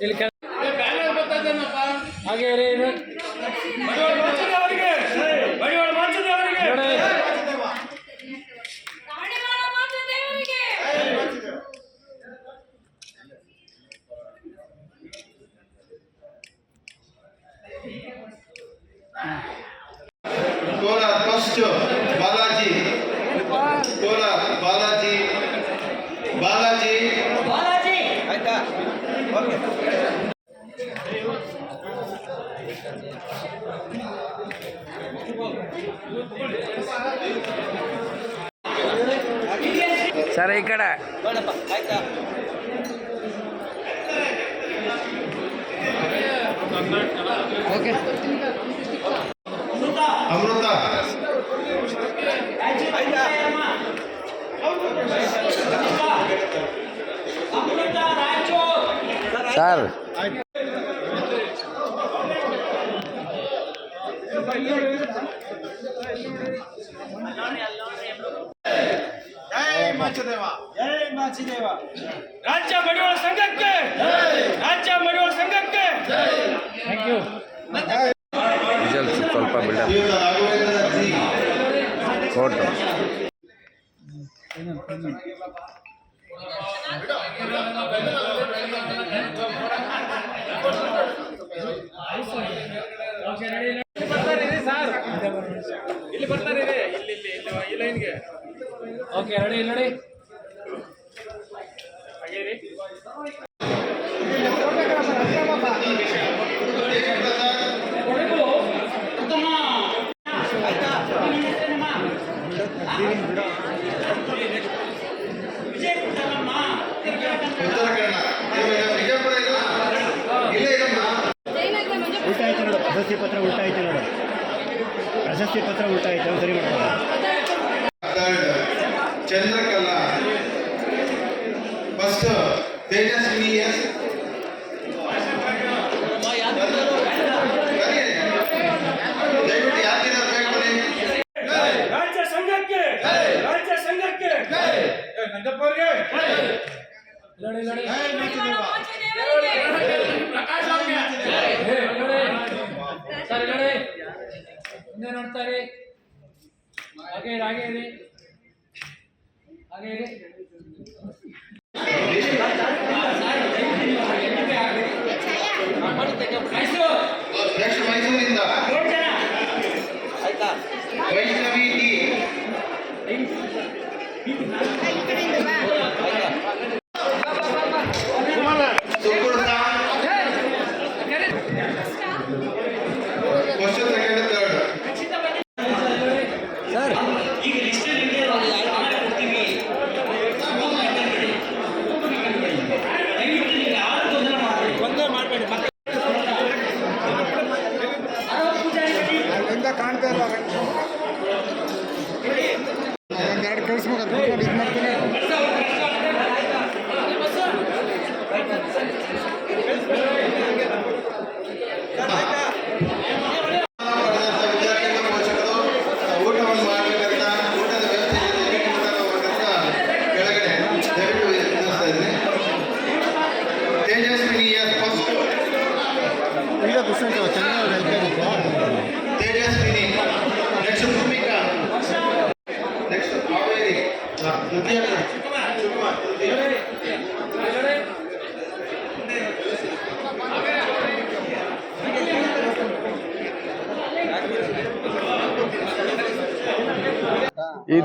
ಇಲ್ಲಿ ಕೆಲ ಹಾಗೆ ಇರಿ ಇರಿ. ನೋಡಿ. ಸರ್ ಈ ಕಡೆ. ಬೇಡಪ್ಪ ಆಯ್ತಾ? ಅಮೃತ ಜೈ ಮಾಚಿದೇವ ರಾಜ್ಯ ಮಡಿವಾಳ ಸಂಘಕ್ಕೆ ರಾಜ್ಯ ಮಡಿವಾಳ ಸಂಘಕ್ಕೆ ಥ್ಯಾಂಕ್ ಯು ಸ್ವಲ್ಪ ಬಿಲ್ಡಪ್ ಫೋಟೋ ಇಲ್ಲಿ ಬರ್ತಾರೆ ಇಲ್ಲಿ ಇಲ್ಲಿ ಇಲ್ಲಿ ಈ ಲೈನ್ಗೆ ಓಕೆ ರೆಡಿ ನೋಡಿ ಸಂಘಕ್ಕೆ ನಂದಪ್ಪ ಅವ್ರಿಗೆ ನೋಡಿ ನೋಡಿ ಮಾತ್ರ ದೇವರಿಗೆ ಸರಿ ನೋಡಿ ಮುಂದೆ ನೋಡ್ತಾರೆ ಹಾಗೆ ಇರಿ ಹಾಗೆ ಇರಿ ಹಾಗೆ ಇರಿ ನೆಕ್ಸ್ಟ್ ಮೈಸೂರಿಂದ ಆಯ್ತಾ ವೈಷ್ಣವಿ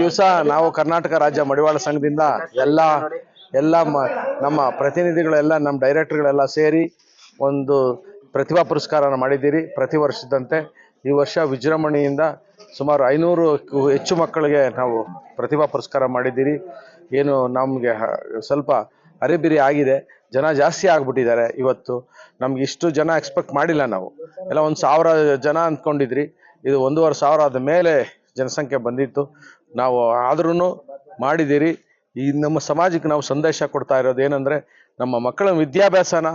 ದಿವಸ ನಾವು ಕರ್ನಾಟಕ ರಾಜ್ಯ ಮಡಿವಾಳ ಸಂಘದಿಂದ ಎಲ್ಲ ಎಲ್ಲ ನಮ್ಮ ಪ್ರತಿನಿಧಿಗಳೆಲ್ಲ, ನಮ್ಮ ಡೈರೆಕ್ಟರ್ಗಳೆಲ್ಲ ಸೇರಿ ಒಂದು ಪ್ರತಿಭಾ ಪುರಸ್ಕಾರನ ಮಾಡಿದ್ದೀರಿ. ಪ್ರತಿ ವರ್ಷದಂತೆ ಈ ವರ್ಷ ವಿಜೃಂಭಣೆಯಿಂದ ಸುಮಾರು ಐನೂರು ಹೆಚ್ಚು ಮಕ್ಕಳಿಗೆ ನಾವು ಪ್ರತಿಭಾ ಪುರಸ್ಕಾರ ಮಾಡಿದ್ದೀರಿ. ಏನು ನಮಗೆ ಸ್ವಲ್ಪ ಅರಿಬಿರಿ ಆಗಿದೆ. ಜನ ಜಾಸ್ತಿ ಆಗಿಬಿಟ್ಟಿದ್ದಾರೆ ಇವತ್ತು. ನಮ್ಗೆ ಇಷ್ಟು ಜನ ಎಕ್ಸ್ಪೆಕ್ಟ್ ಮಾಡಿಲ್ಲ ನಾವು. ಎಲ್ಲ ಒಂದು ಸಾವಿರ ಜನ ಅಂದ್ಕೊಂಡಿದ್ರಿ. ಇದು ಒಂದೂವರೆ ಸಾವಿರ ಆದ ಮೇಲೆ ಜನಸಂಖ್ಯೆ ಬಂದಿತ್ತು. ನಾವು ಆದ್ರೂ ಮಾಡಿದ್ದೀರಿ. ಈ ನಮ್ಮ ಸಮಾಜಕ್ಕೆ ನಾವು ಸಂದೇಶ ಕೊಡ್ತಾ ಇರೋದು ಏನಂದರೆ, ನಮ್ಮ ಮಕ್ಕಳ ವಿದ್ಯಾಭ್ಯಾಸನ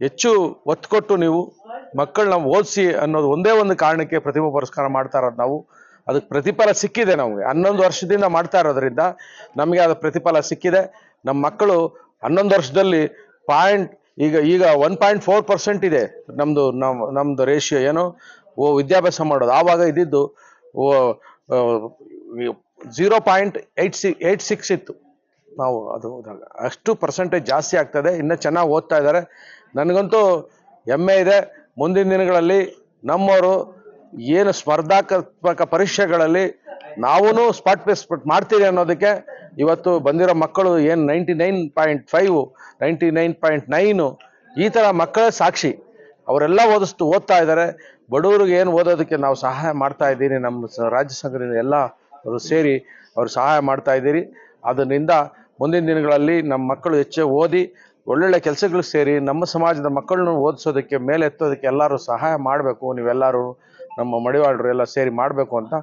ಹೆಚ್ಚು ಒತ್ತು ಕೊಟ್ಟು ನೀವು ಮಕ್ಕಳನ್ನ ಓದಿಸಿ ಅನ್ನೋದು ಒಂದೇ ಒಂದು ಕಾರಣಕ್ಕೆ ಪ್ರತಿಭಾ ಪುರಸ್ಕಾರ ಮಾಡ್ತಾ ಇರೋದು ನಾವು. ಅದಕ್ಕೆ ಪ್ರತಿಫಲ ಸಿಕ್ಕಿದೆ ನಮಗೆ. ಹನ್ನೊಂದು ವರ್ಷದಿಂದ ಮಾಡ್ತಾ ಇರೋದ್ರಿಂದ ನಮಗೆ ಅದು ಪ್ರತಿಫಲ ಸಿಕ್ಕಿದೆ. ನಮ್ಮ ಮಕ್ಕಳು ಹನ್ನೊಂದು ವರ್ಷದಲ್ಲಿ ಪಾಯಿಂಟ್, ಈಗ ಈಗ ಒನ್ ಪಾಯಿಂಟ್ ಫೋರ್ ಪರ್ಸೆಂಟ್ ಇದೆ. ನಮ್ಮದು ನಮ್ಮ ನಮ್ಮದು ರೇಷಿಯೋ ಏನು? ಓ, ವಿದ್ಯಾಭ್ಯಾಸ ಮಾಡೋದು. ಆವಾಗ ಇದ್ದಿದ್ದು ಓ zero point eight C eight six ಇತ್ತು. ನಾವು ಅದು ಅಷ್ಟು ಪರ್ಸೆಂಟೇಜ್ ಜಾಸ್ತಿ ಆಗ್ತದೆ. ಇನ್ನೂ ಚೆನ್ನಾಗಿ ಓದ್ತಾ ಇದ್ದಾರೆ. ನನಗಂತೂ ಹೆಮ್ಮೆ ಇದೆ. ಮುಂದಿನ ದಿನಗಳಲ್ಲಿ ನಮ್ಮವರು ಏನು ಸ್ಪರ್ಧಾತ್ಮಕ ಪರೀಕ್ಷೆಗಳಲ್ಲಿ ನಾವೂ ಸ್ಪಾಟ್ ಪೇಸ್ ಮಾಡ್ತೀವಿ ಅನ್ನೋದಕ್ಕೆ ಇವತ್ತು ಬಂದಿರೋ ಮಕ್ಕಳು ಏನು ninety nine point five ninety nine point nine ಈ ಥರ ಮಕ್ಕಳೇ ಸಾಕ್ಷಿ. ಅವರೆಲ್ಲ ಓದಿಸ್ತು, ಓದ್ತಾ ಇದ್ದಾರೆ. ಬಡವರಿಗೆ ಏನು ಓದೋದಕ್ಕೆ ನಾವು ಸಹಾಯ ಮಾಡ್ತಾ ಇದ್ದೀನಿ. ನಮ್ಮ ರಾಜ್ಯ ಸಂಘದಿಂದ ಎಲ್ಲ ಅವರು ಸೇರಿ ಅವರು ಸಹಾಯ ಮಾಡ್ತಾ ಇದ್ದೀರಿ. ಅದರಿಂದ ಮುಂದಿನ ದಿನಗಳಲ್ಲಿ ನಮ್ಮ ಮಕ್ಕಳು ಹೆಚ್ಚು ಓದಿ ಒಳ್ಳೊಳ್ಳೆ ಕೆಲಸಗಳಿಗೆ ಸೇರಿ ನಮ್ಮ ಸಮಾಜದ ಮಕ್ಕಳನ್ನು ಓದಿಸೋದಕ್ಕೆ ಮೇಲೆ ಎತ್ತೋದಕ್ಕೆ ಎಲ್ಲರೂ ಸಹಾಯ ಮಾಡಬೇಕು. ನೀವೆಲ್ಲರೂ ನಮ್ಮ ಮಡಿವಾಳರು ಎಲ್ಲ ಸೇರಿ ಮಾಡಬೇಕು ಅಂತ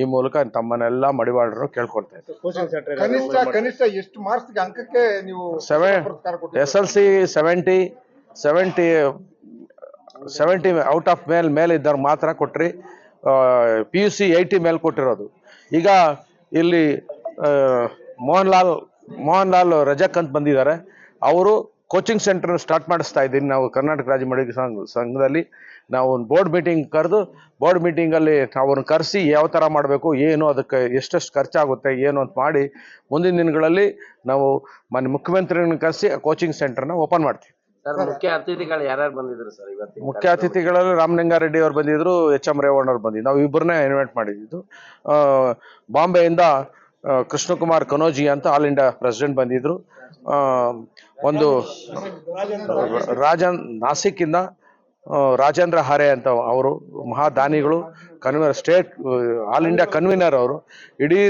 ಈ ಮೂಲಕ ತಮ್ಮನ್ನೆಲ್ಲ ಮಡಿವಾಳರು ಕೇಳ್ಕೊಳ್ತಾ ಇದ್ದೀನಿ ಕನಿಷ್ಠ ಕನಿಷ್ಠ ಎಷ್ಟು ಮಾರ್ಕ್ಸ್ ಅಂಕಕ್ಕೆ ನೀವು ಸೆವೆನ್ ಪುರಸ್ಕಾರ ಕೊಟ್ಟಿದ್ದೀರಾ? S L C seventy seventy seventy out of ಮೇಲ್ ಮೇಲೆ ಇದ್ದವ್ರು ಮಾತ್ರ ಕೊಟ್ರಿ. ಪಿ ಯು ಸಿ ಏಯ್ಟಿ ಮೇಲೆ ಕೊಟ್ಟಿರೋದು. ಈಗ ಇಲ್ಲಿ ಮೋಹನ್ ಲಾಲ್ ಮೋಹನ್ ಲಾಲ್ ರಜಕ್ ಅಂತ ಬಂದಿದ್ದಾರೆ. ಅವರು ಕೋಚಿಂಗ್ ಸೆಂಟರ್ ಸ್ಟಾರ್ಟ್ ಮಾಡಿಸ್ತಾ ಇದ್ದೀನಿ. ನಾವು ಕರ್ನಾಟಕ ರಾಜ್ಯ ಮಡಿಗ ಸಂಘ, ಸಂಘದಲ್ಲಿ ನಾವು ಒಂದು ಬೋರ್ಡ್ ಮೀಟಿಂಗ್ ಕರೆದು ಬೋರ್ಡ್ ಮೀಟಿಂಗಲ್ಲಿ ಅವ್ರನ್ನ ಕರೆಸಿ ಯಾವ ಥರ ಮಾಡಬೇಕು, ಏನು, ಅದಕ್ಕೆ ಎಷ್ಟೆಷ್ಟು ಖರ್ಚಾಗುತ್ತೆ, ಏನು ಅಂತ ಮಾಡಿ ಮುಂದಿನ ದಿನಗಳಲ್ಲಿ ನಾವು ಮನೆ ಮುಖ್ಯಮಂತ್ರಿಗಳನ್ನ ಕರೆಸಿ ಕೋಚಿಂಗ್ ಸೆಂಟರ್ನ ಓಪನ್ ಮಾಡ್ತೀವಿ. ಸರ್ ಮುಖ್ಯ ಅತಿಥಿಗಳು ಯಾರ್ಯಾರು ಬಂದಿದ್ರು ಸರ್ ಇವತ್ತು ಮುಖ್ಯ ಅತಿಥಿಗಳಲ್ಲಿ ರಾಮಲಿಂಗಾರೆಡ್ಡಿ ಅವ್ರು ಬಂದಿದ್ರು ಎಚ್ ಎಂ ರೇವಣ್ಣ ಅವ್ರು ಬಂದಿದ್ರು. ನಾವು ಇಬ್ಬರನ್ನೇ ಇನ್ವೈಟ್ ಮಾಡಿದ್ದು. ಬಾಂಬೆಯಿಂದ ಕೃಷ್ಣಕುಮಾರ್ ಕನೋಜಿ ಅಂತ ಆಲ್ ಇಂಡಿಯಾ ಪ್ರೆಸಿಡೆಂಟ್ ಬಂದಿದ್ರು. ಒಂದು ರಾಜನ್ ನಾಸಿಕ್ ಇಂದ ರಾಜೇಂದ್ರ ಹಾರೆ ಅಂತ ಅವರು ಮಹಾದಾನಿಗಳು. Convener state all India convener ಅವರು, ಇಡೀ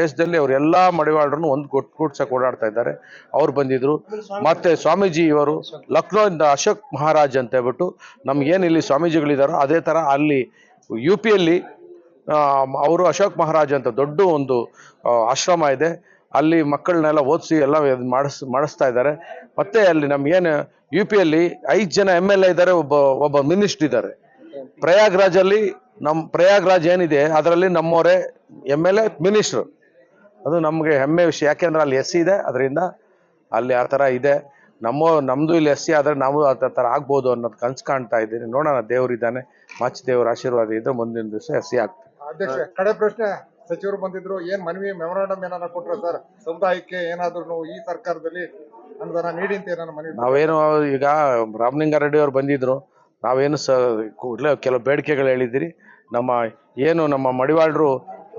ದೇಶದಲ್ಲಿ ಅವ್ರು ಎಲ್ಲ ಮಡಿವಾಳರನ್ನು ಒಂದು ಕೂಡ್ಸಕ್ಕೆ ಓಡಾಡ್ತಾ ಇದ್ದಾರೆ. ಅವ್ರು ಬಂದಿದ್ರು. ಮತ್ತೆ ಸ್ವಾಮೀಜಿ ಇವರು ಲಕ್ನೋದಿಂದ ಅಶೋಕ್ ಮಹಾರಾಜ್ ಅಂತ ಹೇಳ್ಬಿಟ್ಟು ನಮ್ಗೇನು ಇಲ್ಲಿ ಸ್ವಾಮೀಜಿಗಳಿದಾರೋ ಅದೇ ಥರ ಅಲ್ಲಿ ಯು ಪಿಯಲ್ಲಿ ಅವರು ಅಶೋಕ್ ಮಹಾರಾಜ್ ಅಂತ ದೊಡ್ಡ ಒಂದು ಆಶ್ರಮ ಇದೆ. ಅಲ್ಲಿ ಮಕ್ಕಳನ್ನೆಲ್ಲ ಓದಿಸಿ ಎಲ್ಲ ಮಾಡಿಸ್, ಮಾಡಿಸ್ತಾ ಇದ್ದಾರೆ. ಮತ್ತೆ ಅಲ್ಲಿ ನಮ್ಗೇನು ಯು ಪಿಯಲ್ಲಿ ಐದು ಜನ ಎಂ ಎಲ್ ಎ ಇದ್ದಾರೆ, ಒಬ್ಬ ಒಬ್ಬ ಮಿನಿಸ್ಟ್ರ್ ಇದ್ದಾರೆ. ಪ್ರಯಾಗ್ರಾಜಲ್ಲಿ ನಮ್ಮ ಪ್ರಯಾಗ್ರಾಜ್ ಏನಿದೆ ಅದರಲ್ಲಿ ನಮ್ಮವರೇ ಎಂ ಎಲ್ ಎ ಮಿನಿಸ್ಟ್ರು ಅದು ನಮಗೆ ಹೆಮ್ಮೆ ವಿಷಯ. ಯಾಕೆಂದ್ರೆ ಅಲ್ಲಿ ಎಸ್ ಸಿ ಇದೆ ಅದರಿಂದ ಅಲ್ಲಿ ಆ ಥರ ಇದೆ. ನಮ್ಮ ನಮ್ಮದು ಇಲ್ಲಿ ಎಸ್ ಸಿ ಆದರೆ ನಾವು ಆ ಥರ ಆಗ್ಬೋದು ಅನ್ನೋದು ಕನ್ಸು ಕಾಣ್ತಾ ಇದ್ದೀನಿ. ನೋಡೋಣ ದೇವರಿದ್ದಾನೆ ಮಾಚಿ ದೇವರ ಆಶೀರ್ವಾದ ಇದ್ದರೆ ಮುಂದಿನ ದಿವಸ ಎಸ್ ಸಿ ಆಗ್ತದೆ. ಅಧ್ಯಕ್ಷ ಕಡೆ ಪ್ರಶ್ನೆ. ಸಚಿವರು ಬಂದಿದ್ರು ಏನ್ ಮನವಿ ಮೆಮೊರಾಂಡಮ್ ಏನಾರ ಕೊಟ್ರ ಸರ್? ಸಮುದಾಯಕ್ಕೆ ಏನಾದ್ರು ಈ ಸರ್ಕಾರದಲ್ಲಿ ಅನುದಾನ ನೀಡಿ ಅಂತ ಏನಾರ ಮನವಿ ನಾವೇನು ಈಗ ರಾಮಲಿಂಗಾರೆಡ್ಡಿ ಅವ್ರು ಬಂದಿದ್ರು ನಾವೇನು ಸ, ಕೂಡಲೇ ಕೆಲವು ಬೇಡಿಕೆಗಳು ಹೇಳಿದ್ದೀರಿ. ನಮ್ಮ, ಏನು ನಮ್ಮ ಮಡಿವಾಳರು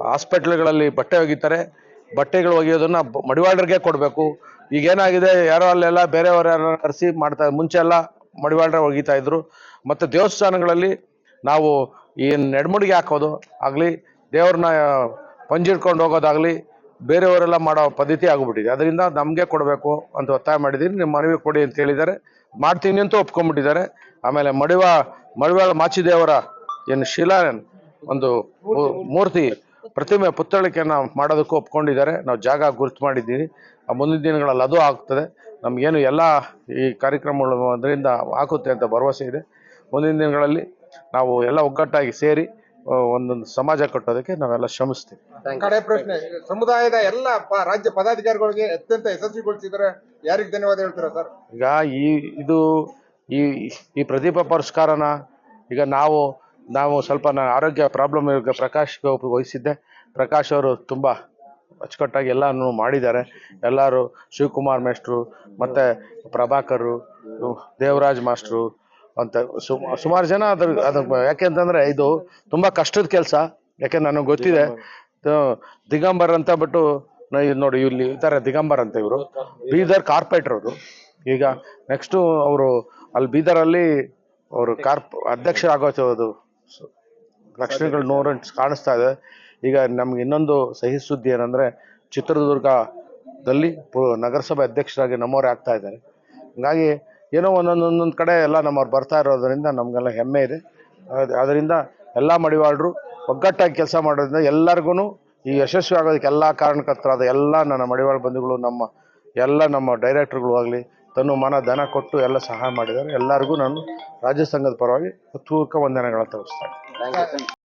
ಹಾಸ್ಪಿಟ್ಲ್ಗಳಲ್ಲಿ ಬಟ್ಟೆ ಒಗಿತಾರೆ. ಬಟ್ಟೆಗಳು ಒಗೆಯೋದನ್ನು ಮಡಿವಾಳರಿಗೆ ಕೊಡಬೇಕು. ಈಗ ಏನಾಗಿದೆ ಯಾರೋ ಅಲ್ಲೆಲ್ಲ ಬೇರೆಯವ್ರ ಕರೆಸಿ ಮಾಡ್ತಾ, ಮುಂಚೆ ಎಲ್ಲ ಮಡಿವಾಳರ ಒಗಿತಾ ಇದ್ರು. ಮತ್ತು ದೇವಸ್ಥಾನಗಳಲ್ಲಿ ನಾವು ಏನು ನೆಡ್ಮುಡಿಗೆ ಹಾಕೋದು ಆಗಲಿ, ದೇವ್ರನ್ನ ಪಂಜಿಡ್ಕೊಂಡು ಹೋಗೋದಾಗಲಿ, ಬೇರೆಯವರೆಲ್ಲ ಮಾಡೋ ಪದ್ಧತಿ ಆಗಿಬಿಟ್ಟಿದೆ. ಅದರಿಂದ ನಮಗೆ ಕೊಡಬೇಕು ಅಂತ ಒತ್ತಾಯ ಮಾಡಿದ್ದೀನಿ ನಿಮ್ಮ ಮನವಿ ಕೊಡಿ ಅಂತ ಹೇಳಿದ್ದಾರೆ. ಮಾಡ್ತೀನಿ ಅಂತ ಒಪ್ಕೊಂಡ್ಬಿಟ್ಟಿದ್ದಾರೆ. ಆಮೇಲೆ ಮಡಿವ, ಮಡಿವಾಳ ಮಾಚಿದೇವರ ಏನು ಶಿಲಾ ಒಂದು ಮೂರ್ತಿ ಪ್ರತಿಮೆ ಪುತ್ಥಳಿಕೆಯನ್ನು ಮಾಡೋದಕ್ಕೂ ಒಪ್ಕೊಂಡಿದ್ದಾರೆ. ನಾವು ಜಾಗ ಗುರುತು ಮಾಡಿದ್ದೀವಿ. ಮುಂದಿನ ದಿನಗಳಲ್ಲಿ ಅದು ಆಗ್ತದೆ. ನಮಗೇನು ಎಲ್ಲ ಈ ಕಾರ್ಯಕ್ರಮಗಳು ಅದರಿಂದ ಆಗುತ್ತೆ ಅಂತ ಭರವಸೆ ಇದೆ. ಮುಂದಿನ ದಿನಗಳಲ್ಲಿ ನಾವು ಎಲ್ಲ ಒಗ್ಗಟ್ಟಾಗಿ ಸೇರಿ ಒಂದೊಂದು ಸಮಾಜ ಕಟ್ಟೋದಕ್ಕೆ ನಾವೆಲ್ಲ ಶ್ರಮಿಸ್ತೀವಿ. ಕಡೆ ಪ್ರಶ್ನೆ ಸಮುದಾಯದ ಎಲ್ಲ ರಾಜ್ಯ ಪದಾಧಿಕಾರಿಗಳಿಗೆ ಅತ್ಯಂತ ಯಶಸ್ವಿಗೊಳಿಸಿದ್ರೆ ಯಾರಿಗೆ ಧನ್ಯವಾದ ಹೇಳ್ತೀರಾ ಸರ್? ಈಗ ಈ ಇದು ಈ ಈ ಪ್ರದೀಪ ಪುರಸ್ಕಾರನ ಈಗ ನಾವು ನಾವು ಸ್ವಲ್ಪ ನಾನು ಆರೋಗ್ಯ ಪ್ರಾಬ್ಲಮ್ ಇರೋ ಪ್ರಕಾಶ್ಗೆ ಒಬ್ರು ವಹಿಸಿದ್ದೆ. ಪ್ರಕಾಶ್ ಅವರು ತುಂಬ ಅಚ್ಚುಕಟ್ಟಾಗಿ ಎಲ್ಲನೂ ಮಾಡಿದ್ದಾರೆ. ಎಲ್ಲರೂ ಶಿವಕುಮಾರ್ ಮೇಷ್ಟ್ರು ಮತ್ತು ಪ್ರಭಾಕರು ದೇವರಾಜ್ ಮಾಸ್ಟ್ರು ಅಂತ ಸುಮಾರು ಜನ ಅದ್ರ ಅದ ಯಾಕೆಂತಂದ್ರೆ ಇದು ತುಂಬಾ ಕಷ್ಟದ ಕೆಲಸ. ಯಾಕೆ ನನಗೆ ಗೊತ್ತಿದೆ. ದಿಗಂಬರ್ ಅಂತ ಬಿಟ್ಟು ನೋಡಿ ಇಲ್ಲಿ ಇದ್ದಾರೆ ದಿಗಂಬರ್ ಅಂತ ಇವರು. ಬೀದರ್ ಕಾರ್ಪೊರೇಟರ್ ಅವರು. ಈಗ ನೆಕ್ಸ್ಟು ಅವರು ಅಲ್ಲಿ ಬೀದರಲ್ಲಿ ಅವರು ಕಾರ್ಪ್ ಅಧ್ಯಕ್ಷರಾಗೋದು ಲಕ್ಷಣಗಳು ನೋರ ಕಾಣಿಸ್ತಾ ಇದೆ. ಈಗ ನಮ್ಗೆ ಇನ್ನೊಂದು ಸಹಿ ಸುದ್ದಿ ಏನಂದ್ರೆ, ಚಿತ್ರದುರ್ಗದಲ್ಲಿ ನಗರಸಭೆ ಅಧ್ಯಕ್ಷರಾಗಿ ನಮ್ಮವರೇ ಆಗ್ತಾ ಇದ್ದಾರೆ. ಹಂಗಾಗಿ ಏನೋ ಒಂದೊಂದು ಒಂದೊಂದು ಕಡೆ ಎಲ್ಲ ನಮ್ಮವ್ರು ಬರ್ತಾ ಇರೋದ್ರಿಂದ ನಮಗೆಲ್ಲ ಹೆಮ್ಮೆ ಇದೆ. ಅದ್- ಅದರಿಂದ ಎಲ್ಲ ಮಡಿವಾಳರು ಒಗ್ಗಟ್ಟಾಗಿ ಕೆಲಸ ಮಾಡೋದ್ರಿಂದ ಎಲ್ಲರಿಗೂ ಈ ಯಶಸ್ವಿ ಆಗೋದಕ್ಕೆ ಎಲ್ಲ ಕಾರಣಕರ್ತರಾದ ಎಲ್ಲ ನನ್ನ ಮಡಿವಾಳ ಬಂಧುಗಳು, ನಮ್ಮ ಎಲ್ಲ ನಮ್ಮ ಡೈರೆಕ್ಟ್ರುಗಳು ಆಗಲಿ ತನ್ನ ಮನ, ಧನ ಕೊಟ್ಟು ಎಲ್ಲ ಸಹಾಯ ಮಾಡಿದ್ದಾರೆ. ಎಲ್ಲರಿಗೂ ನಾನು ರಾಜ್ಯ ಸಂಘದ ಪರವಾಗಿ ಹೃತ್ಪೂರ್ವಕ ವಂದನೆಗಳನ್ನು ತೋರಿಸ್ತಾ